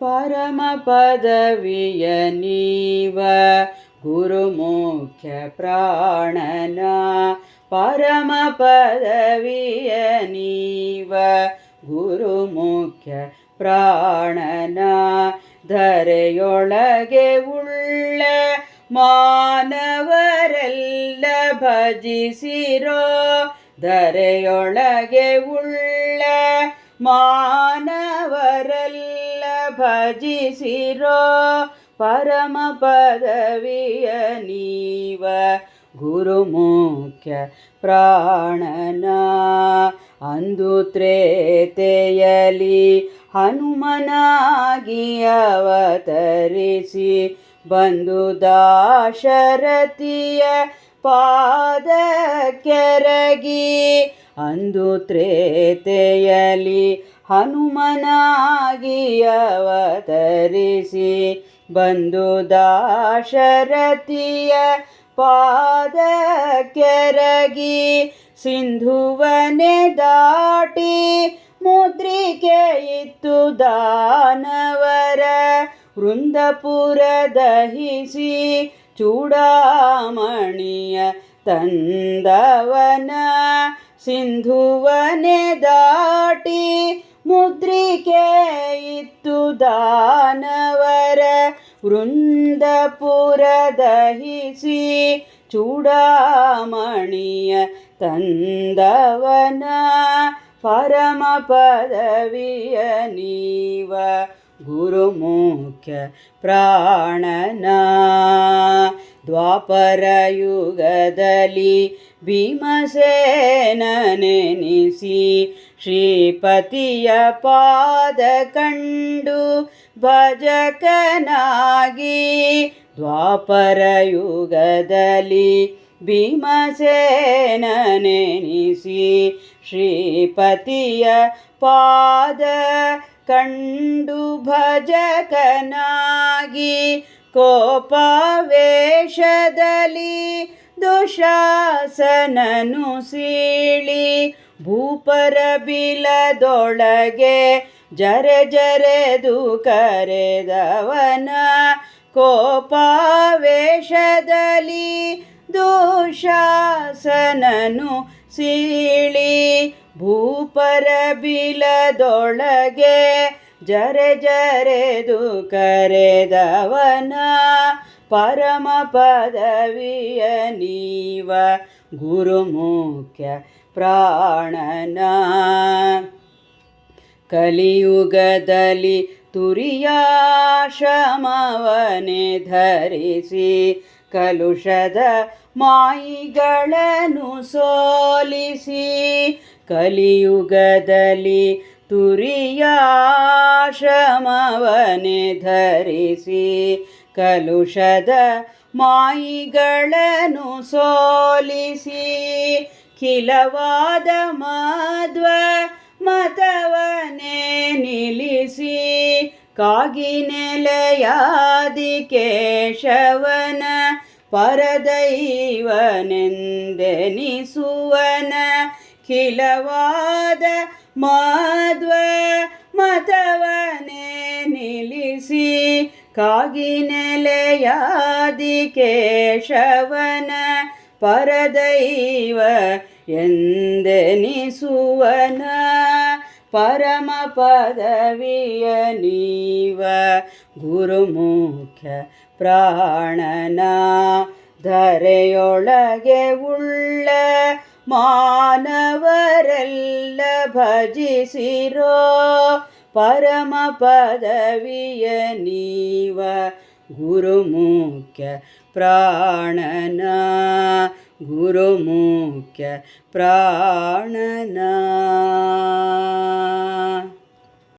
ಪರಮ ಪದವಿಯ ನೀವ ಗುರುಮುಖ್ಯ ಪ್ರಾಣನ. ಪರಮ ಪದವಿಯ ನೀವ ಗುರುಮುಖ್ಯ ಪ್ರಾಣನ. ಧರೆಯೊಳಗೆ ಉಳ್ಳ ಮಾನವರೆಲ್ಲ ಭಜಿಸಿರೋ, ಧರೆಯೊಳಗೆ ಉಳ್ಳ ಮಾನವರೆಲ್ಲ ಭಜಿಸಿರೋ ಪರಮ ಪದವಿಯ ನೀವ ಗುರುಮುಖ್ಯ ಪ್ರಾಣನ. ಅಂದು ತ್ರೇತೆಯಲಿ ಹನುಮನಾಗಿ ಅವತರಿಸಿ ಬಂದು ದಾಶರತಿಯ ಪಾದ ಕೆರಗಿ ಅಂದು ತ್ರೇತೆಯಲಿ ಹನುಮನಾಗಿ ಅವತರಿಸಿ ಬಂದು ದಾಶರಥಿಯ ಪಾದ ಕೆರಗಿ ಸಿಂಧುವನೆ ದಾಟಿ ಮುದ್ರಿಕೆ ಇತ್ತು ದಾನವರ ವೃಂದಪುರ ದಹಿಸಿ ಚೂಡಾಮಣಿಯ ತಂದವನ ಸಿಂಧುವನೆ ದಾಟಿ ಮುದ್ರಿಕೆ ಇತ್ತು ದಾನವರ ವೃಂದಪುರ ದಹಿಸಿ ಚೂಡಾಮಣಿಯ ತಂದವನ ಪರಮ ಪದವಿಯ ನೀವ ಗುರುಮುಖ್ಯ ಪ್ರಾಣನ ದ್ವಾಪರ ಯುಗದಲ್ಲಿ ಭೀಮಸೇನನೆನಿಸಿ ಶ್ರೀಪತಿಯ ಪಾದ ಕಂಡು ಭಜಕನಾಗಿ ದ್ವಾಪರ ಯುಗದಲ್ಲಿ ಭೀಮಸೇನನೆನಿಸಿ ಶ್ರೀಪತಿಯ ಪಾದ ಕಂಡು ಭಜಕನಾಗಿ ಕೋಪವೇಶದಲ್ಲಿ ದುಶಾಸನನು ಸೀಳಿ ಭೂಪರ ಬಿಲದೊಳಗೆ ಜರೆ ಜರೆದು ಕರೆದವನ ಕೋಪಾವೇಶದಲ್ಲಿ ದುಶಾಸನನು ಸೀಳಿ ಭೂಪರ ಬಿಲದೊಳಗೆ ಜರೆ ಜರೆದು ಕರೆದವನ ಪರಮ ಪದವಿಯ ನೀವ ಗುರುಮುಖ್ಯ ಪ್ರಾಣನ. ಕಲಿಯುಗದಲ್ಲಿ ತುರಿಯಾಶ್ರಮವನೆ ಧರಿಸಿ ಕಲುಷದ ಮಾಯಿಗಳನ್ನು ಸೋಲಿಸಿ ಕಲಿಯುಗದಲ್ಲಿ ತುರಿಯಾಶ್ರಮವನೆ ಧರಿಸಿ ಕಲುಷದ ಮಾಯಿಗಳನ್ನು ಸೋಲಿಸಿ ಖಿಲವಾದ ಮಧ್ವ ಮತವನೇ ನಿಲ್ಲಿಸಿ ಕಾಗಿನೆಲೆಯಾದಿ ಕೇಶವನ ಪರದೈವನೆಂದೆನಿಸುವನ ಖಿಲವಾದ ಮಧ್ವ ಮತವನೇ ನಿಲ್ಲಿಸಿ ಕಾಗಿ ನೆಲೆಯಾದಿ ಕೇಶವನ ಪರದೈವ ಎಂದೆನಿಸುವನ? ಪರಮ ಪದವಿಯ ನೀವ ಗುರುಮುಖ್ಯ ಪ್ರಾಣನ ಧರೆಯೊಳಗೆ ಉಳ್ಳ ಮಾನವರೆಲ್ಲ ಭಜಿಸಿರೋ ಪರಮ ಪದವಿಯ ನೀವ ಗುರುಮುಖ್ಯ ಪ್ರಾಣನ ಗುರುಮುಖ್ಯ ಪ್ರಾಣನ